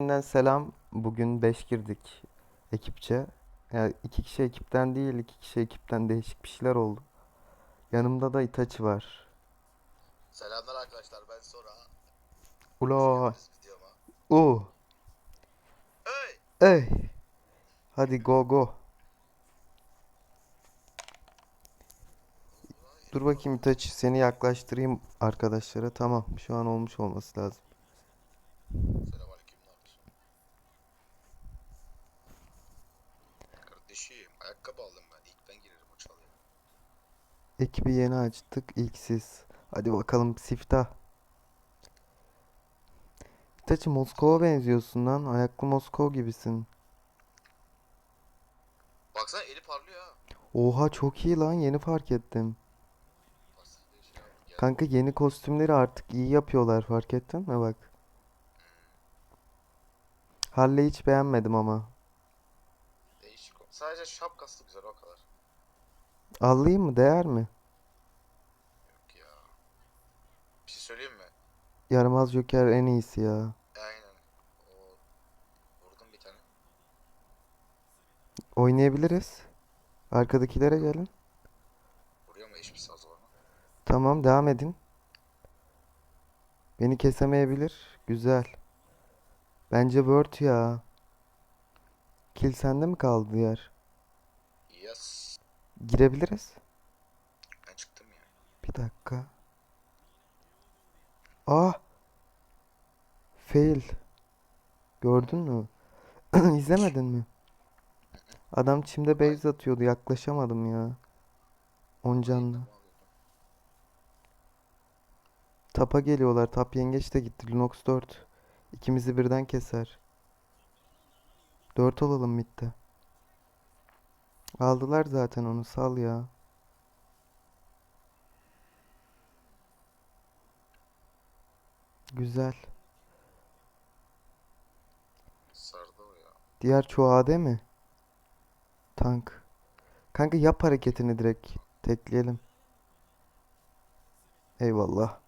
Benden selam. Bugün 5 girdik ekipçe. Yani iki kişi ekipten değil, iki kişi ekipten değişik bir şeyler oldu. Yanımda da Itachi var. Selamlar arkadaşlar ben Sora. Ula, u, Hey! ey. Hadi go go. Dur bakayım Itachi seni yaklaştırayım arkadaşlara. Tamam, şu an olmuş olması lazım. Selamünaleyküm ne yapıyorsun? Kardeşim ayakkabı aldım ben. İlk ben girerim o çalıya. Ekibi yeni açtık, ilk siz. Hadi bakalım siftah. Itachi Moskova benziyorsun lan. Ayaklı Moskova gibisin. Baksana eli parlıyor ha. Oha çok iyi lan yeni fark ettim. Kanka yeni kostümleri artık iyi yapıyorlar fark ettin mi bak. Harley hiç beğenmedim ama. Değişik. Sadece şapkası güzel o kadar. Alayım mı değer mi? Yok ya. Bir şey söyleyeyim mi? Yaramaz Joker en iyisi ya. Aynen. O vurdum bir tane. Oynayabiliriz. Arkadakilere gelin. Vuruyor mu hiçbir saz var mı? Tamam devam edin. Beni kesemeyebilir. Güzel. Bence Word ya. Kill sende mi kaldı yer? Yes. Girebiliriz. Ben çıktım ya. Bir dakika. Ah! Fail. Gördün mü? İzlemedin mi? Adam çimde base atıyordu. Yaklaşamadım ya. On canlı. Tapa geliyorlar. Tap yengeç de gitti. Lunox 4. İkimizi birden keser. 4 olalım midde. Aldılar zaten onu. Sal ya. Güzel. Sardı o ya. Diğer çoğu AD mi? Tank. Kanka yap hareketini direkt. Tekleyelim. Eyvallah.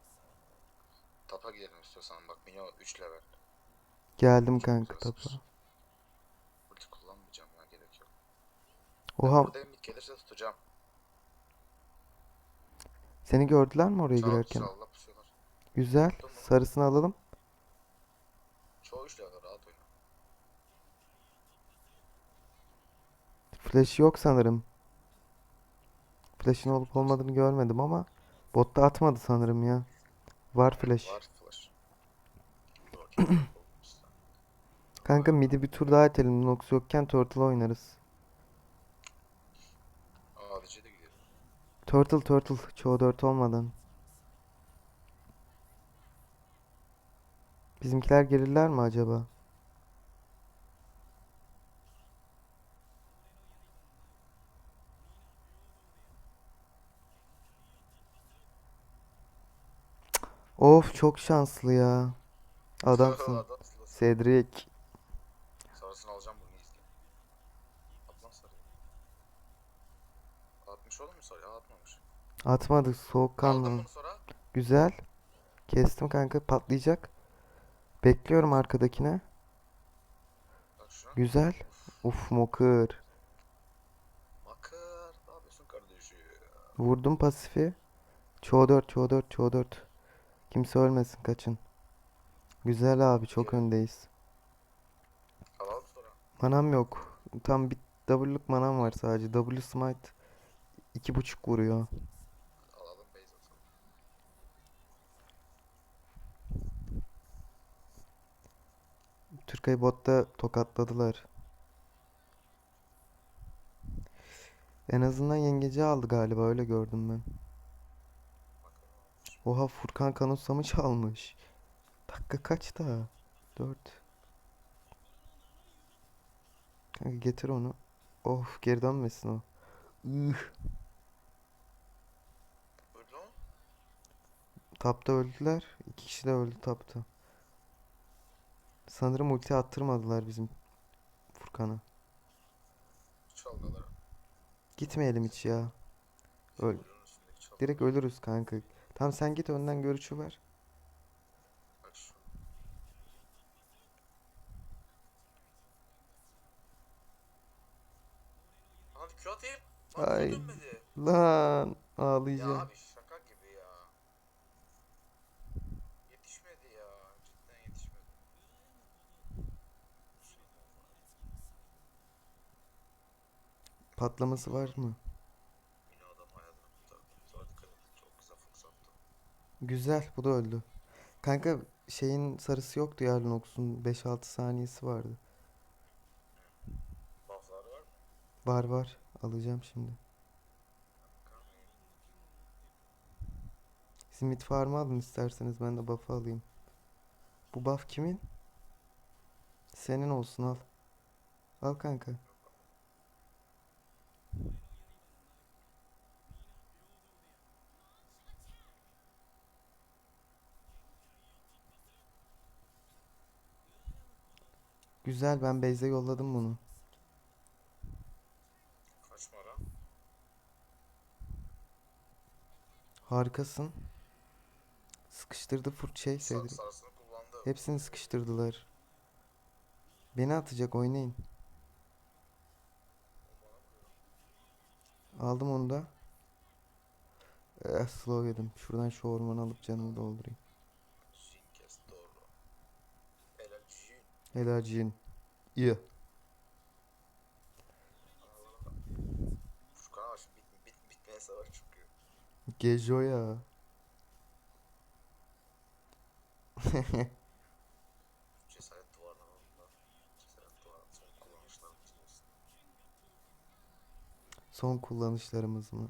Tapa gidelim istiyorsan bak minyon 3 level. Geldim kanka tapa. Ulti kullanmayacağım ya gerek yok. Oha Buradayım mid gelirse tutacağım. seni gördüler mi oraya Sağ girerken? pusuyorlar. Güzel. Sarısını alalım. Çoğu 3 level rahat oyna. Flash yok sanırım. Flash'ın olup olmadığını görmedim ama botta atmadı sanırım ya. Var flash. Var flash. Kanka midi bir tur daha itelim. Nox yokken Turtle oynarız. ADC'de de gidelim. Turtle Turtle. Çoğu 4 olmadan. Bizimkiler gelirler mi acaba? Of çok şanslı ya. Adamsın. Cedric. Sarısını alacağım bunu izle. Atlan sarıyı. Atmış oğlum mu sarıyı? Atmamış. Atmadı Aldım soğukkanlı. bunu sonra. Güzel. Kestim kanka patlayacak. Bekliyorum arkadakine. Güzel. Uf mokır. Bakır. Ne yapıyorsun kardeşim? Vurdum pasifi. Çoğu 4, çoğu 4, çoğu 4. Kimse ölmesin kaçın. Güzel abi çok öndeyiz. Alalım sonra. Manam yok. Tam bir W'luk manam var sadece. W smite iki buçuk vuruyor. Alalım base atalım. Türkay botta tokatladılar. En azından yengeci aldı galiba öyle gördüm ben. Oha Furkan Kanusam'ı çalmış. Dakika kaç daha? 4. Kanka getir onu. Of geri dönmesin o. Ih, tapta öldüler. İki kişi de öldü tapta. Sanırım ulti attırmadılar bizim Furkan'a. Çaldılar. Gitmeyelim hiç ya. Öl. Direkt ölürüz kanka. Tamam sen git önden görüşü ver. Abi Q atayım. Ay. Lan ağlayacağım. Ya abi Patlaması var mı? Güzel bu da öldü. Kanka şeyin sarısı yoktu ya Lunox'un 5-6 saniyesi vardı. Var mı? Var var alacağım şimdi. Simit farmı alın isterseniz ben de buff'ı alayım. Bu buff kimin? Senin olsun al. Al kanka. Güzel ben Beyze yolladım bunu. Kaç para? Harikasın. Sıkıştırdı fırt şey sarısını kullandı. Hepsini sıkıştırdılar. Beni atacak oynayın. Aldım onu da. Eh, slow yedim. Şuradan şu ormanı alıp canımı doldurayım. Jin. İyi. Furkan abi bit, bit, bitmeyen savaş çıkıyor. Gejo ya. Cesaret duvarlarında. Cesaret duvarı son kullanışlarımız olsun. Son kullanışlarımız mı?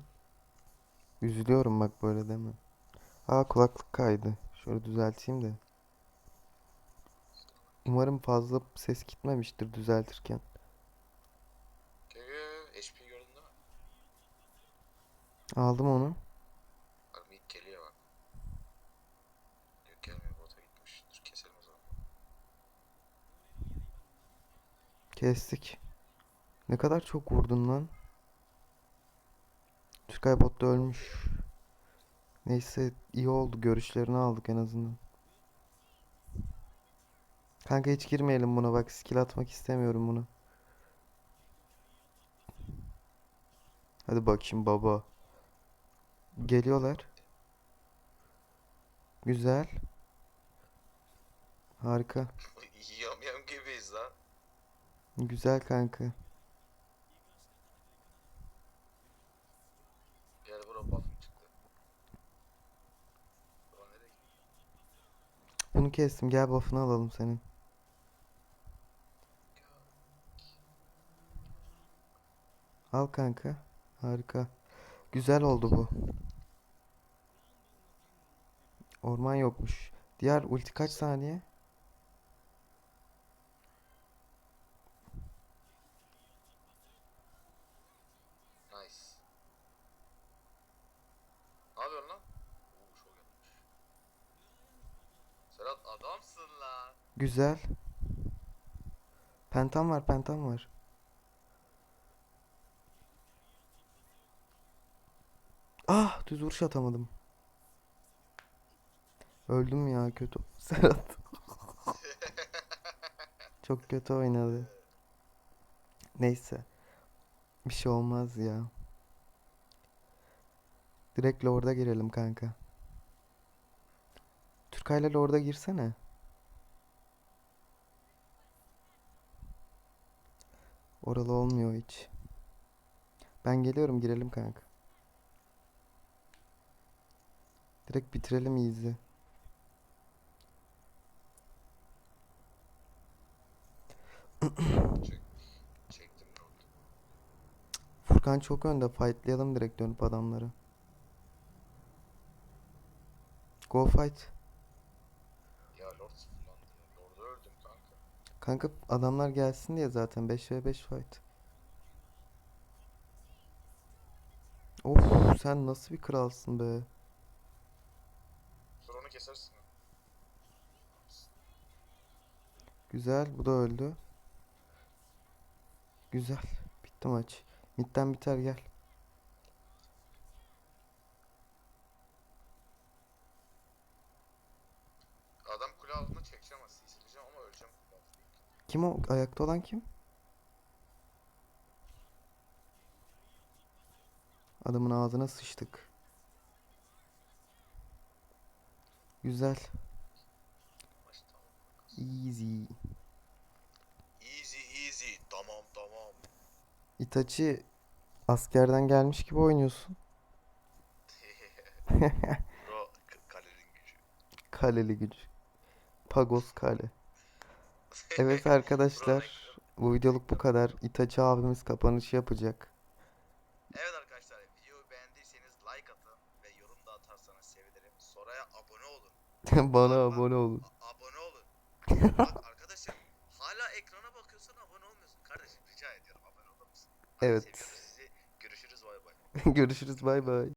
Üzülüyorum bak böyle deme. Aa kulaklık kaydı. Şöyle düzelteyim de. Umarım fazla ses gitmemiştir düzeltirken. Geliyor. HP gördün değil mi? Aldım onu. Bak ilk geliyor bak. Yok gelmiyor bota gitmiş. Dur keselim o zaman. Kestik. Ne kadar çok vurdun lan. Türkay bot da ölmüş. Neyse iyi oldu. Görüşlerini aldık en azından. Kanka hiç girmeyelim buna bak. Skill atmak istemiyorum bunu. Hadi bakayım baba. Geliyorlar. Güzel. Harika. yam yam gibiyiz lan. Güzel kanka. Gel bura buff'ım çıktı. Bunu kestim. Gel buff'ını alalım senin. Al kanka. Harika. Güzel oldu bu. Orman yokmuş. Diğer ulti kaç saniye? Nice. Ne yapıyorsun lan? Oo şov gelmiş. Serhat adamsın lan. Güzel. Pentam var, pentam var. Ah, düz vuruş atamadım. Öldüm ya kötü. Serhat. Çok kötü oynadı. Neyse. Bir şey olmaz ya. Direkt Lord'a girelim kanka. Türkay'la Lord'a girsene. Oralı olmuyor hiç. Ben geliyorum girelim kanka. Direkt bitirelim easy. Furkan çok önde. Fightlayalım direkt dönüp adamları. Go fight. Ya Lord sıfırlandı. Lord'u öldüm kanka. Kanka adamlar gelsin diye zaten 5v5 fight. Of sen nasıl bir kralsın be. Onu kesersin. Güzel bu da öldü. Güzel. Bitti maç. Midden biter gel. Adam kule altına çekeceğim aslında. Sileceğim ama öleceğim. Kim o ayakta olan kim? Adamın ağzına sıçtık. Güzel. Easy. Easy easy. Tamam tamam. Itachi askerden gelmiş gibi oynuyorsun. Bro kalenin gücü. Kaleli gücü. Pagos kale. Evet arkadaşlar. Bu videoluk bu kadar. Itachi abimiz kapanışı yapacak. Evet arkadaşlar Bana abone olun. A- abone olun. Bak arkadaşım hala ekrana bakıyorsun abone olmuyorsun. Kardeşim rica ediyorum abone olur musun? Hadi Evet. Seviyoruz sizi. Görüşürüz bay bay. Görüşürüz bay bay.